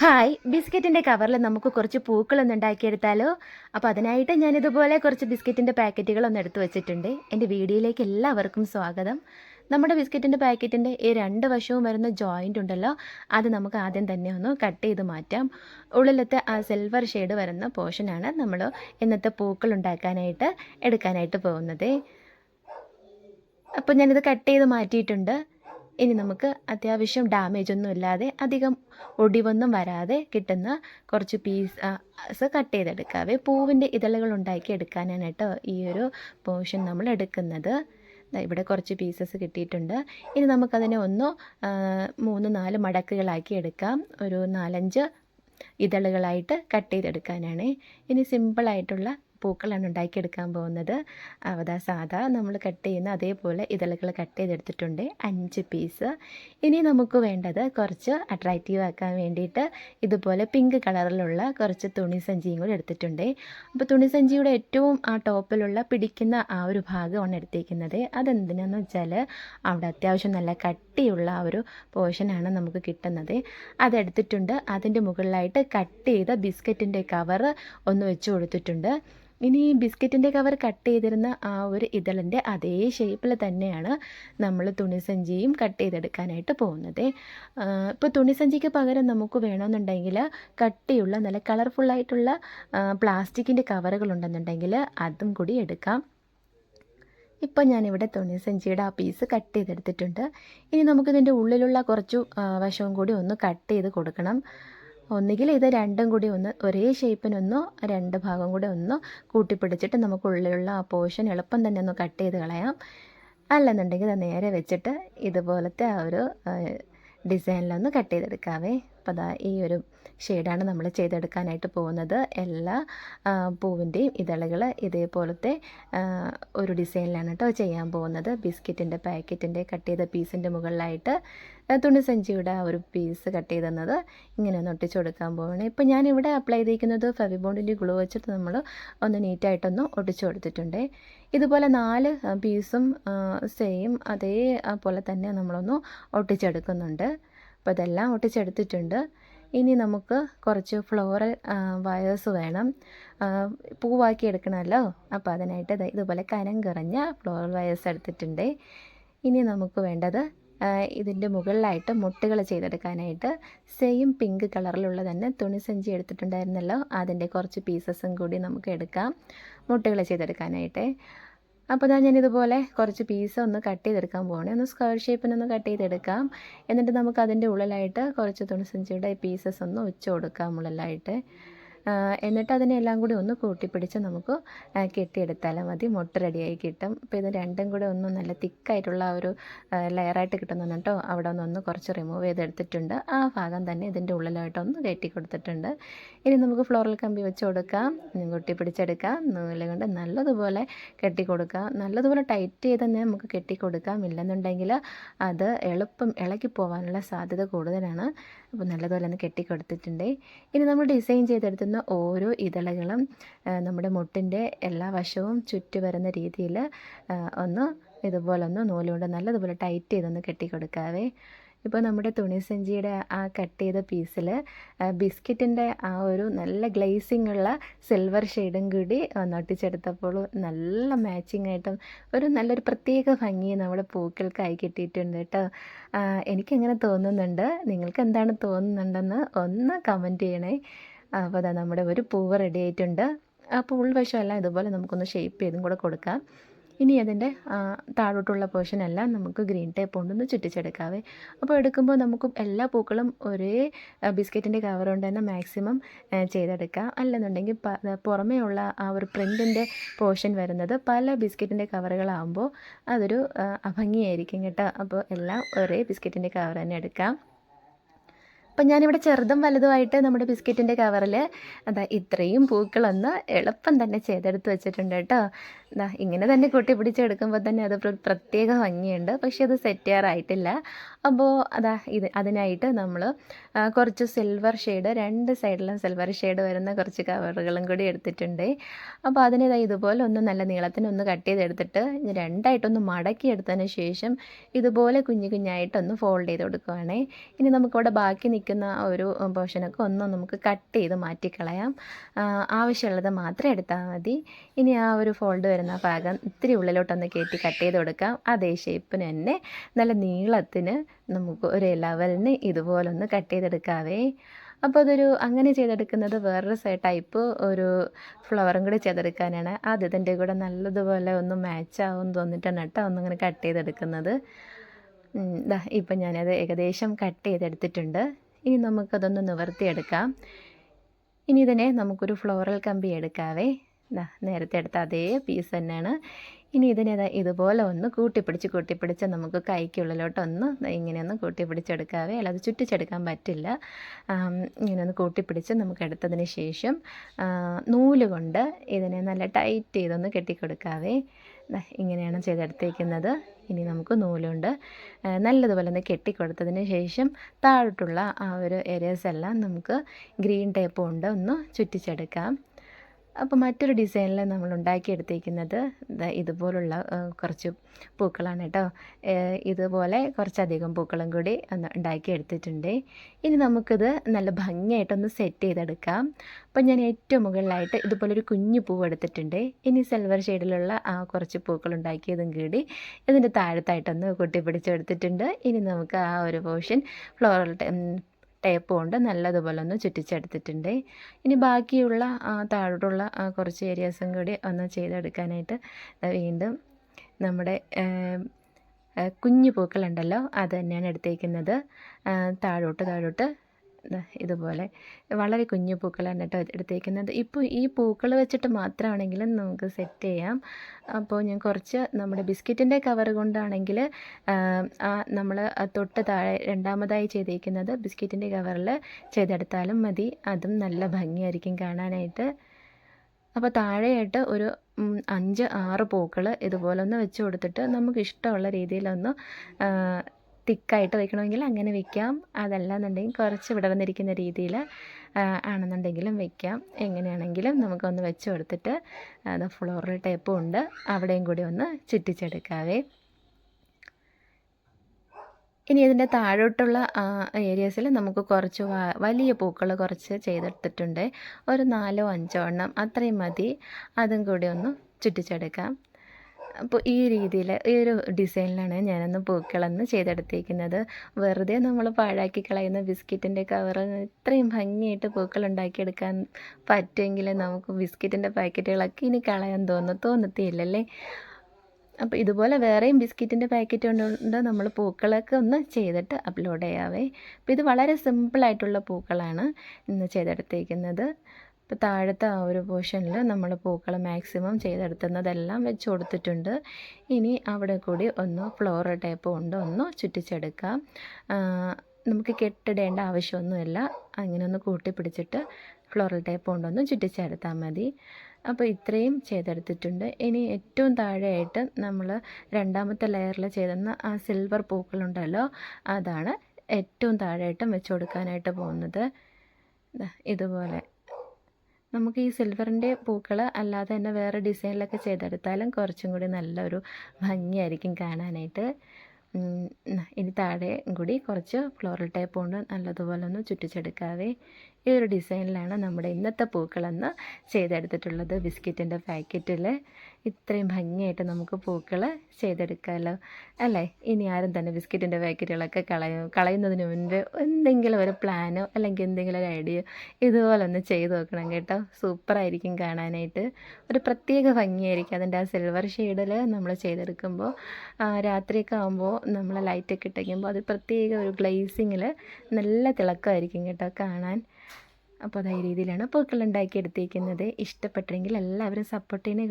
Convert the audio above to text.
Hi ബിസ്ക്കറ്റിന്റെ കവറിൽ നമുക്ക് കുറച്ച് പൂക്കളൊന്നും ഉണ്ടാക്കിയെടുത്താലോ? അപ്പോൾ അതിനായിട്ട് ഞാനിതുപോലെ കുറച്ച് ബിസ്ക്കറ്റിന്റെ പാക്കറ്റുകളൊന്ന് എടുത്തു വെച്ചിട്ടുണ്ട്. എന്റെ വീഡിയോയിലേക്ക് എല്ലാവർക്കും സ്വാഗതം. നമ്മുടെ ബിസ്ക്കറ്റിന്റെ പാക്കറ്റിന്റെ ഈ രണ്ട് വശവും വരുന്ന ജോയിന്റ് ഉണ്ടല്ലോ അത് നമുക്ക് ആദ്യം തന്നെ ഒന്ന് കട്ട് ചെയ്ത് മാറ്റാം. ഉള്ളിലത്തെ ആ സിൽവർ ഷെയ്ഡ് വരുന്ന പോർഷനാണ് നമ്മൾ ഇന്നത്തെ പൂക്കൾ ഉണ്ടാക്കാനായിട്ട് എടുക്കാനായിട്ട് പോകുന്നത്. അപ്പോൾ ഞാനിത് കട്ട് ചെയ്ത് മാറ്റിയിട്ടുണ്ട്. ഇനി നമുക്ക് അത്യാവശ്യം ഡാമേജ് ഒന്നും ഇല്ലാതെ അധികം ഒടിവൊന്നും വരാതെ കിട്ടുന്ന കുറച്ച് പീസ് കട്ട് ചെയ്തെടുക്കാവേ. പൂവിന്റെ ഇതളുകൾ ഉണ്ടാക്കി എടുക്കാനാണ് കേട്ടോ ഈ ഒരു പോർഷൻ നമ്മൾ എടുക്കുന്നത്. ഇവിടെ കുറച്ച് പീസസ് കിട്ടിയിട്ടുണ്ട്. ഇനി നമുക്കതിനെ ഒന്ന് മൂന്ന് നാല് മടക്കുകളാക്കി എടുക്കാം. ഒരു നാലഞ്ച് ഇതളുകളായിട്ട് കട്ട് ചെയ്തെടുക്കാനാണ്. ഇനി സിമ്പിളായിട്ടുള്ള പൂക്കളാണ് ഉണ്ടാക്കിയെടുക്കാൻ പോകുന്നത്. അവതാ സാധാ നമ്മൾ കട്ട് ചെയ്യുന്ന അതേപോലെ ഇതളുകൾ കട്ട് ചെയ്തെടുത്തിട്ടുണ്ട്. അഞ്ച് പീസ് ഇനി നമുക്ക് വേണ്ടത് കുറച്ച് അട്രാക്റ്റീവ് ആക്കാൻ വേണ്ടിയിട്ട് ഇതുപോലെ പിങ്ക് കളറിലുള്ള കുറച്ച് തുണി സഞ്ചിയും കൂടി എടുത്തിട്ടുണ്ട്. അപ്പോൾ തുണി സഞ്ചിയുടെ ഏറ്റവും ആ ടോപ്പിലുള്ള പിടിക്കുന്ന ആ ഒരു ഭാഗമാണ് എടുത്തേക്കുന്നത്. അതെന്തിനാന്ന് വെച്ചാൽ അവിടെ അത്യാവശ്യം നല്ല കട്ടിയുള്ള ആ ഒരു പോർഷനാണ് നമുക്ക് കിട്ടുന്നത്. അതെടുത്തിട്ടുണ്ട് അതിന്റെ മുകളിലായിട്ട് കട്ട് ചെയ്ത ബിസ്ക്കറ്റിന്റെ കവർ ഒന്ന് വെച്ച് കൊടുത്തിട്ടുണ്ട്. ഇനി ബിസ്ക്കറ്റിന്റെ കവർ കട്ട് ചെയ്തിരുന്ന ആ ഒരു ഇതളിന്റെ അതേ ഷേപ്പിൽ തന്നെയാണ് നമ്മൾ തുണിസഞ്ചിയും കട്ട് ചെയ്തെടുക്കാനായിട്ട് പോകുന്നത്. ഇപ്പോൾ തുണിസഞ്ചിക്ക് പകരം നമുക്ക് വേണമെന്നുണ്ടെങ്കിൽ കട്ടിയുള്ള നല്ല കളർഫുള്ളായിട്ടുള്ള പ്ലാസ്റ്റിക്കിന്റെ കവറുകൾ ഉണ്ടെന്നുണ്ടെങ്കിൽ അതും കൂടി എടുക്കാം. ഇപ്പോൾ ഞാനിവിടെ തുണിസഞ്ചിയുടെ ആ പീസ് കട്ട് ചെയ്തെടുത്തിട്ടുണ്ട്. ഇനി നമുക്കിതിന്റെ ഉള്ളിലുള്ള കുറച്ച് വശവും കൂടി ഒന്ന് കട്ട് ചെയ്ത് കൊടുക്കണം. ഒന്നുകിൽ ഇത് രണ്ടും കൂടി ഒന്ന് ഒരേ ഷേപ്പിനൊന്നോ രണ്ട് ഭാഗം കൂടി ഒന്ന് കൂട്ടിപ്പിടിച്ചിട്ട് നമുക്ക് ഉള്ളിലുള്ള ആ പോർഷൻ എളുപ്പം തന്നെ ഒന്ന് കട്ട് ചെയ്ത് കളയാം. അല്ലെന്നുണ്ടെങ്കിൽ അത് നേരെ വെച്ചിട്ട് ഇതുപോലത്തെ ആ ഒരു ഡിസൈനിലൊന്ന് കട്ട് ചെയ്തെടുക്കാവേ. അപ്പോൾ അതാ ഈ ഒരു ഷെയ്ഡാണ് നമ്മൾ ചെയ്തെടുക്കാനായിട്ട് പോകുന്നത്. എല്ലാ പൂവിന്റെയും ഇതളുകൾ ഇതേപോലത്തെ ഒരു ഡിസൈനിലാണ് കേട്ടോ ചെയ്യാൻ പോകുന്നത്. ബിസ്ക്കറ്റിന്റെ പാക്കറ്റിന്റെ കട്ട് ചെയ്ത പീസിന്റെ മുകളിലായിട്ട് ആ, തുണിസഞ്ചിയുടെ ആ ഒരു പീസ് കട്ട് ചെയ്ത് തന്നത്. ഇങ്ങനെ ഒന്ന് ഒട്ടിച്ചു കൊടുക്കാൻ പോവുകയാണ് ഇപ്പോൾ ഞാനിവിടെ അപ്ലൈ ചെയ്തിരിക്കുന്നത് ഫെവിബോണ്ടിന്റെ ഗ്ലൂ വെച്ചിട്ട് നമ്മൾ ഒന്ന് നീറ്റായിട്ടൊന്ന് ഒട്ടിച്ചു കൊടുത്തിട്ടുണ്ട്. ഇതുപോലെ നാല് പീസും സെയിം അതേ പോലെ തന്നെ നമ്മളൊന്ന് ഒട്ടിച്ചെടുക്കുന്നുണ്ട്. അപ്പോൾ ഇതെല്ലാം ഒട്ടിച്ചെടുത്തിട്ടുണ്ട്. ഇനി നമുക്ക് കുറച്ച് ഫ്ലോറൽ വയേഴ്സ് വേണം. പൂവാക്കി എടുക്കണമല്ലോ? അപ്പോൾ അതിനായിട്ട് ഇതുപോലെ കനം കുറഞ്ഞ ഫ്ലോറൽ വയേഴ്സ് എടുത്തിട്ടുണ്ട്. ഇനി നമുക്ക് വേണ്ടത് ഇതിന്റെ മുകളിലായിട്ട് മുട്ടുകൾ ചെയ്തെടുക്കാനായിട്ട് സെയിം പിങ്ക് കളറിലുള്ള തന്നെ തുണി തുണിസഞ്ചി എടുത്തിട്ടുണ്ടായിരുന്നല്ലോ. അതിന്റെ കുറച്ച് പീസസും കൂടി നമുക്ക് എടുക്കാം. മുട്ടുകൾ ചെയ്തെടുക്കാനായിട്ട്. അപ്പോൾ ഞാൻ ഇതുപോലെ കുറച്ച് പീസ് ഒന്ന് കട്ട് ചെയ്തെടുക്കാൻ പോകണേ ഒന്ന് സ്ക്വയർ ഷേപ്പിനൊന്ന് കട്ട് ചെയ്തെടുക്കാം. എന്നിട്ട് നമുക്ക് അതിന്റെ ഉള്ളിലായിട്ട് കുറച്ച് തുണിസഞ്ചിയുടെ പീസസ് ഒന്ന് വെച്ച് കൊടുക്കാം ഉള്ളിലായിട്ട്. എന്നിട്ട് അതിനെല്ലാം കൂടി ഒന്ന് കൂട്ടിപ്പിടിച്ച് നമുക്ക് കെട്ടിയെടുത്താലും മതി. മുട്ട റെഡിയായി കിട്ടും. അപ്പോൾ ഇത് രണ്ടും കൂടെ ഒന്ന് നല്ല തിക്കായിട്ടുള്ള ഒരു ലെയറായിട്ട് കിട്ടുന്നുണ്ട് കേട്ടോ. അവിടെ ഒന്ന് കുറച്ച് റിമൂവ് ചെയ്തെടുത്തിട്ടുണ്ട്. ആ ഭാഗം തന്നെ ഇതിന്റെ ഉള്ളിലായിട്ട് ഒന്ന് കയറ്റി കൊടുത്തിട്ടുണ്ട്. ഇനി നമുക്ക് ഫ്ലോറൽ കമ്പി വെച്ച് കൊടുക്കാം. കൂട്ടിപ്പിടിച്ചെടുക്കാം കുട്ടി പിടിച്ചെടുക്കാം. നൂൽ കൊണ്ട് നല്ലതുപോലെ കെട്ടി കൊടുക്കാം. നല്ലതുപോലെ ടൈറ്റ് ചെയ്ത് തന്നെ നമുക്ക് കെട്ടി കൊടുക്കാം. ഇല്ലെന്നുണ്ടെങ്കിൽ അത് എളുപ്പം ഇളക്കി പോകാനുള്ള സാധ്യത കൂടുതലാണ്. അപ്പോൾ നല്ലതുപോലെ ഒന്ന് കെട്ടിക്കൊടുത്തിട്ടുണ്ട്. ഇനി നമ്മൾ ഡിസൈൻ ചെയ്തെടുത്തുന്ന ഓരോ ഇതളകളും നമ്മുടെ മുട്ടിന്റെ എല്ലാ വശവും ചുറ്റി വരുന്ന രീതിയിൽ ഒന്ന് ഇതുപോലെ ഒന്ന് നൂലുകൊണ്ട് നല്ലതുപോലെ ടൈറ്റ് ചെയ്തൊന്ന് കെട്ടി കൊടുക്കാവേ ഇപ്പോൾ നമ്മുടെ തുണിസഞ്ചിയുടെ ആ കട്ട് ചെയ്ത പീസിൽ ബിസ്ക്കറ്റിന്റെ ആ ഒരു നല്ല ഗ്ലേസിംഗ് ഉള്ള സിൽവർ ഷെയ്ഡും കൂടി ഒന്നൊട്ടിച്ചെടുത്തപ്പോൾ നല്ല മാച്ചിങ് ആയിട്ടും ഒരു നല്ലൊരു പ്രത്യേക ഭംഗി നമ്മുടെ പൂക്കൾക്കായി കിട്ടിയിട്ടുണ്ട് കേട്ടോ. എനിക്കങ്ങനെ തോന്നുന്നുണ്ട്. നിങ്ങൾക്ക് എന്താണ് തോന്നുന്നുണ്ടെന്ന് ഒന്ന് കമന്റ് ചെയ്യണേ. അപ്പോൾ അതാ നമ്മുടെ ഒരു പൂവ് റെഡി ആയിട്ടുണ്ട്. ആ പൂൾ വശമല്ല ഇതുപോലെ നമുക്കൊന്ന് ഷേപ്പ് ചെയ്തും കൂടെ കൊടുക്കാം. ഇനി അതിന്റെ താഴോട്ടുള്ള പോർഷൻ എല്ലാം നമുക്ക് ഗ്രീൻ ടേപ്പ് കൊണ്ടൊന്ന് ചുറ്റിച്ചെടുക്കാവേ. അപ്പോൾ എടുക്കുമ്പോൾ നമുക്ക് എല്ലാ പൂക്കളും ഒരേ ബിസ്ക്കറ്റിന്റെ കവർ കൊണ്ട് തന്നെ മാക്സിമം ചെയ്തെടുക്കാം. അല്ലെന്നുണ്ടെങ്കിൽ പുറമേ ഉള്ള ആ ഒരു പ്രിന്റിന്റെ പോർഷൻ വരുന്നത് പല ബിസ്ക്കറ്റിന്റെ കവറുകളാകുമ്പോൾ അതൊരു അഭംഗിയായിരിക്കും കേട്ടോ. അപ്പോൾ എല്ലാം ഒരേ ബിസ്ക്കറ്റിന്റെ കവർ തന്നെ എടുക്കാം. അപ്പം ഞാനിവിടെ ചെറുതും വലുതുമായിട്ട് നമ്മുടെ ബിസ്ക്കറ്റിന്റെ കവറിൽ അതാ ഇത്രയും പൂക്കളൊന്ന് എളുപ്പം തന്നെ ചെയ്തെടുത്ത് വെച്ചിട്ടുണ്ട് കേട്ടോ. ദാ ഇങ്ങനെ തന്നെ കൂട്ടി പിടിച്ചെടുക്കുമ്പോൾ തന്നെ അത് പ്രത്യേക ഭംഗിയുണ്ട്. പക്ഷെ അത് സെറ്റ് ചെയ്യാറായിട്ടില്ല. അപ്പോൾ അതാ ഇത് അതിനായിട്ട് നമ്മൾ കുറച്ച് സിൽവർ ഷെയ്ഡ് രണ്ട് സൈഡിലും സിൽവർ ഷെയ്ഡ് വരുന്ന കുറച്ച് കവറുകളും കൂടി എടുത്തിട്ടുണ്ട്. അപ്പോൾ അതിനെ ദാ ഇതുപോലെ ഒന്ന് നല്ല നീളത്തിന് ഒന്ന് കട്ട് ചെയ്തെടുത്തിട്ട് രണ്ടായിട്ടൊന്ന് മടക്കി എടുത്തതിന് ശേഷം ഇതുപോലെ കുഞ്ഞു കുഞ്ഞായിട്ടൊന്ന് ഫോൾഡ് ചെയ്ത് കൊടുക്കുവാണേ. ഇനി നമുക്കിവിടെ ബാക്കി നിൽക്കുന്ന ഒരു പോർഷനൊക്കെ ഒന്ന് നമുക്ക് കട്ട് ചെയ്ത് മാറ്റിക്കളയാം. ആവശ്യമുള്ളത് മാത്രം എടുത്താൽ മതി. ഇനി ആ ഒരു ഫോൾഡ് വരുന്ന ഭാഗം ഇത്തിരി ഉള്ളിലോട്ടൊന്ന് കയറ്റി കട്ട് ചെയ്ത് കൊടുക്കാം. അതേ ഷേപ്പിന് തന്നെ നല്ല നീളത്തിന് നമുക്ക് ഒരു ലെവലിന് ഇതുപോലൊന്ന് കട്ട് ചെയ്തെടുക്കാവേ. അപ്പോൾ അതൊരു അങ്ങനെ ചെയ്തെടുക്കുന്നത് വേറൊരു ടൈപ്പ് ഒരു ഫ്ലവറും കൂടി ചെയ്തെടുക്കാനാണ്. അത് ഇതിന്റെ കൂടെ നല്ലതുപോലെ ഒന്ന് മാച്ച് ആവും തോന്നിയിട്ടാണ് കേട്ടോ ഒന്നിങ്ങനെ കട്ട് ചെയ്തെടുക്കുന്നത്. ഇതാ ഇപ്പം ഞാനത് ഏകദേശം കട്ട് ചെയ്തെടുത്തിട്ടുണ്ട്. ഇനി നമുക്കതൊന്ന് നിവർത്തിയെടുക്കാം. ഇനി ഇതിനെ നമുക്കൊരു ഫ്ലോറൽ കമ്പി എടുക്കാവേ. നേരത്തെ എടുത്ത അതേ പീസ് തന്നെയാണ്. ഇനി ഇതിനെ ഇതുപോലെ ഒന്ന് കൂട്ടിപ്പിടിച്ച് കൂട്ടിപ്പിടിച്ച് നമുക്ക് കൈക്കുള്ളിലോട്ടൊന്ന് ഇങ്ങനെ ഒന്ന് കൂട്ടിപ്പിടിച്ചെടുക്കാവേ. അല്ലാതെ ചുറ്റിച്ചെടുക്കാൻ പറ്റില്ല. ഇങ്ങനെയൊന്ന് കൂട്ടിപ്പിടിച്ച് നമുക്ക് എടുത്തതിന് ശേഷം നൂൽ കൊണ്ട് ഇതിനെ നല്ല ടൈറ്റ് ചെയ്തൊന്ന് കെട്ടിക്കൊടുക്കാവേ. ഇങ്ങനെയാണ് ചെയ്തെടുത്തേക്കുന്നത്. ഇനി നമുക്ക് നൂലുണ്ട്. നല്ലതുപോലെ ഒന്ന് കെട്ടിക്കൊടുത്തതിന് ശേഷം താഴോട്ടുള്ള ആ ഒരു ഏരിയസ് എല്ലാം നമുക്ക് ഗ്രീൻ ടേപ്പ് കൊണ്ട് ഒന്ന് ചുറ്റിച്ചെടുക്കാം. അപ്പോൾ മറ്റൊരു ഡിസൈനിൽ നമ്മൾ ഉണ്ടാക്കിയെടുത്തേക്കുന്നത് ദാ ഇതുപോലുള്ള കുറച്ച് പൂക്കളാണ് കേട്ടോ. ഇതുപോലെ കുറച്ചധികം പൂക്കളും കൂടി ഒന്ന് ഉണ്ടാക്കിയെടുത്തിട്ടുണ്ട്. ഇനി നമുക്കിത് നല്ല ഭംഗിയായിട്ടൊന്ന് സെറ്റ് ചെയ്തെടുക്കാം. അപ്പോൾ ഞാൻ ഏറ്റവും മുകളിലായിട്ട് ഇതുപോലൊരു കുഞ്ഞു പൂവ് എടുത്തിട്ടുണ്ട്. ഇനി സിൽവർ ഷെയ്ഡിലുള്ള ആ കുറച്ച് പൂക്കൾ ഉണ്ടാക്കിയതും കൂടി ഇതിന്റെ താഴത്തായിട്ടൊന്ന് കൊട്ടിപ്പിടിച്ചെടുത്തിട്ടുണ്ട്. ഇനി നമുക്ക് ആ ഒരു പോർഷൻ ഫ്ലോറൽ ടേപ്പ് കൊണ്ട് നല്ലതുപോലെ ഒന്ന് ചുറ്റിച്ചെടുത്തിട്ടുണ്ട്. ഇനി ബാക്കിയുള്ള താഴോട്ടുള്ള കുറച്ച് ഏരിയാസും കൂടി ഒന്ന് ചെയ്തെടുക്കാനായിട്ട് വീണ്ടും നമ്മുടെ കുഞ്ഞു പൂക്കളുണ്ടല്ലോ അത് തന്നെയാണ് എടുത്തേക്കുന്നത്. താഴോട്ട് താഴോട്ട് ഇതുപോലെ വളരെ കുഞ്ഞു പൂക്കളാണ് കേട്ടോ എടുത്തേക്കുന്നത്. ഇപ്പോൾ ഈ പൂക്കൾ വെച്ചിട്ട് മാത്രമാണെങ്കിലും നമുക്ക് സെറ്റ് ചെയ്യാം. അപ്പോൾ ഞാൻ കുറച്ച് നമ്മുടെ ബിസ്ക്കറ്റിന്റെ കവർ കൊണ്ടാണെങ്കിൽ നമ്മൾ തൊട്ട് താഴെ രണ്ടാമതായി ചെയ്തേക്കുന്നത് ബിസ്ക്കറ്റിന്റെ കവറിൽ ചെയ്തെടുത്താലും മതി. അതും നല്ല ഭംഗിയായിരിക്കും കാണാനായിട്ട്. അപ്പോൾ താഴെയായിട്ട് ഒരു അഞ്ച് ആറ് പൂക്കൾ ഇതുപോലെ ഒന്ന് വെച്ച് കൊടുത്തിട്ട് നമുക്ക് ഇഷ്ടമുള്ള രീതിയിലൊന്ന് തിക്കായിട്ട് വെക്കണമെങ്കിൽ അങ്ങനെ വെക്കാം. അതല്ല എന്നുണ്ടെങ്കിൽ കുറച്ച് വിടർന്നിരിക്കുന്ന രീതിയിൽ ആണെന്നുണ്ടെങ്കിലും വെക്കാം. എങ്ങനെയാണെങ്കിലും നമുക്കൊന്ന് വെച്ച് കൊടുത്തിട്ട് അത് ഫ്ലോറൽ ടേപ്പും ഉണ്ട്. അവിടെയും കൂടി ഒന്ന് ചുറ്റിച്ചെടുക്കാവേ. ഇനി ഇതിന്റെ താഴോട്ടുള്ള ഏരിയാസിൽ നമുക്ക് കുറച്ച് വലിയ പൂക്കൾ കുറച്ച് ചെയ്തെടുത്തിട്ടുണ്ട് ഒരു നാലോ അഞ്ചോ എണ്ണം അത്രയും മതി. അതും കൂടി ഒന്ന് ചുറ്റിച്ചെടുക്കാം. അപ്പോൾ ഈ രീതിയിൽ ഈ ഒരു ഡിസൈനിലാണ് ഞാനൊന്ന് പൂക്കളൊന്ന് ചെയ്തെടുത്തേക്കുന്നത്. വെറുതെ നമ്മൾ പാഴാക്കി കളയുന്ന ബിസ്ക്കറ്റിന്റെ കവറിൽ ഇത്രയും ഭംഗിയായിട്ട് പൂക്കൾ ഉണ്ടാക്കിയെടുക്കാൻ പറ്റുമെങ്കിൽ നമുക്ക് ബിസ്ക്കറ്റിന്റെ പാക്കറ്റുകളൊക്കെ ഇനി കളയാൻ തോന്നും തോന്നത്തില്ലല്ലേ അപ്പോൾ ഇതുപോലെ വേറെയും ബിസ്ക്കറ്റിന്റെ പാക്കറ്റ് കൊണ്ട് നമ്മൾ പൂക്കളൊക്കെ ഒന്ന് ചെയ്തിട്ട് അപ്ലോഡ് ചെയ്യാവേ. അപ്പോൾ ഇത് വളരെ സിമ്പിളായിട്ടുള്ള പൂക്കളാണ് ഇന്ന് ചെയ്തെടുത്തേക്കുന്നത്. ഇപ്പോൾ താഴത്തെ ആ ഒരു പോർഷനിൽ നമ്മൾ പൂക്കൾ മാക്സിമം ചെയ്തെടുത്തുന്നതെല്ലാം വെച്ച് കൊടുത്തിട്ടുണ്ട്. ഇനി അവിടെ കൂടി ഒന്ന് ഫ്ലോർ ടൈപ്പ് കൊണ്ട് ഒന്ന് ചുറ്റിച്ചെടുക്കാം. നമുക്ക് കെട്ടിടേണ്ട ആവശ്യമൊന്നുമില്ല. അങ്ങനെ ഒന്ന് കൂട്ടി പിടിച്ചിട്ട് ഫ്ലോറൽ ടൈപ്പ് കൊണ്ടൊന്ന് ചുറ്റിച്ചെടുത്താൽ മതി. അപ്പോൾ ഇത്രയും ചെയ്തെടുത്തിട്ടുണ്ട്. ഇനി ഏറ്റവും താഴെയായിട്ട് നമ്മൾ രണ്ടാമത്തെ ലെയറിൽ ചെയ്തെന്ന ആ സിൽവർ പൂക്കളുണ്ടല്ലോ അതാണ് ഏറ്റവും താഴെയായിട്ടും വെച്ച് കൊടുക്കാനായിട്ട് പോകുന്നത്. ഇതുപോലെ. നമുക്ക് ഈ സിൽവറിന്റെ പൂക്കൾ അല്ലാതെ തന്നെ വേറെ ഡിസൈനിലൊക്കെ ചെയ്തെടുത്താലും കുറച്ചും കൂടി നല്ലൊരു ഭംഗിയായിരിക്കും കാണാനായിട്ട്. ഇനി താഴെ കൂടി കുറച്ച് ഫ്ലോറൽ ടൈപ്പ് കൊണ്ട് നല്ലതുപോലെ ഒന്ന് ചുറ്റിച്ചെടുക്കാവേ. ഈ ഒരു ഡിസൈനിലാണ് നമ്മുടെ ഇന്നത്തെ പൂക്കളെന്ന് ചെയ്തെടുത്തിട്ടുള്ളത് ബിസ്ക്കറ്റിന്റെ പാക്കറ്റിൽ ഇത്രയും ഭംഗിയായിട്ട് നമുക്ക് പൂക്കൾ ചെയ്തെടുക്കാമല്ലോ അല്ലേ? ഇനി ആരും തന്നെ ബിസ്ക്കറ്റിന്റെ പാക്കറ്റുകളൊക്കെ കളയും കളയുന്നതിന് മുൻപ് എന്തെങ്കിലും ഒരു പ്ലാനോ അല്ലെങ്കിൽ എന്തെങ്കിലും ഒരു ഐഡിയ ഇതുപോലെ ഒന്ന് ചെയ്ത് നോക്കണം കേട്ടോ. സൂപ്പറായിരിക്കും കാണാനായിട്ട്. ഒരു പ്രത്യേക ഭംഗിയായിരിക്കും അതിന്റെ ആ സിൽവർ ഷെയ്ഡിൽ നമ്മൾ ചെയ്തെടുക്കുമ്പോൾ. രാത്രിയൊക്കെ ആകുമ്പോൾ നമ്മൾ ലൈറ്റൊക്കെ ഇട്ടേക്കുമ്പോൾ അത് പ്രത്യേക ഒരു ഗ്ലേസിങ്ങിൽ നല്ല തിളക്കമായിരിക്കും കേട്ടോ കാണാൻ. അപ്പോൾ അതേ രീതിയിലാണ് പൂക്കൾ ഉണ്ടാക്കി ഇഷ്ടപ്പെട്ടെങ്കിൽ എല്ലാവരും സപ്പോർട്ട് ചെയ്യുന്ന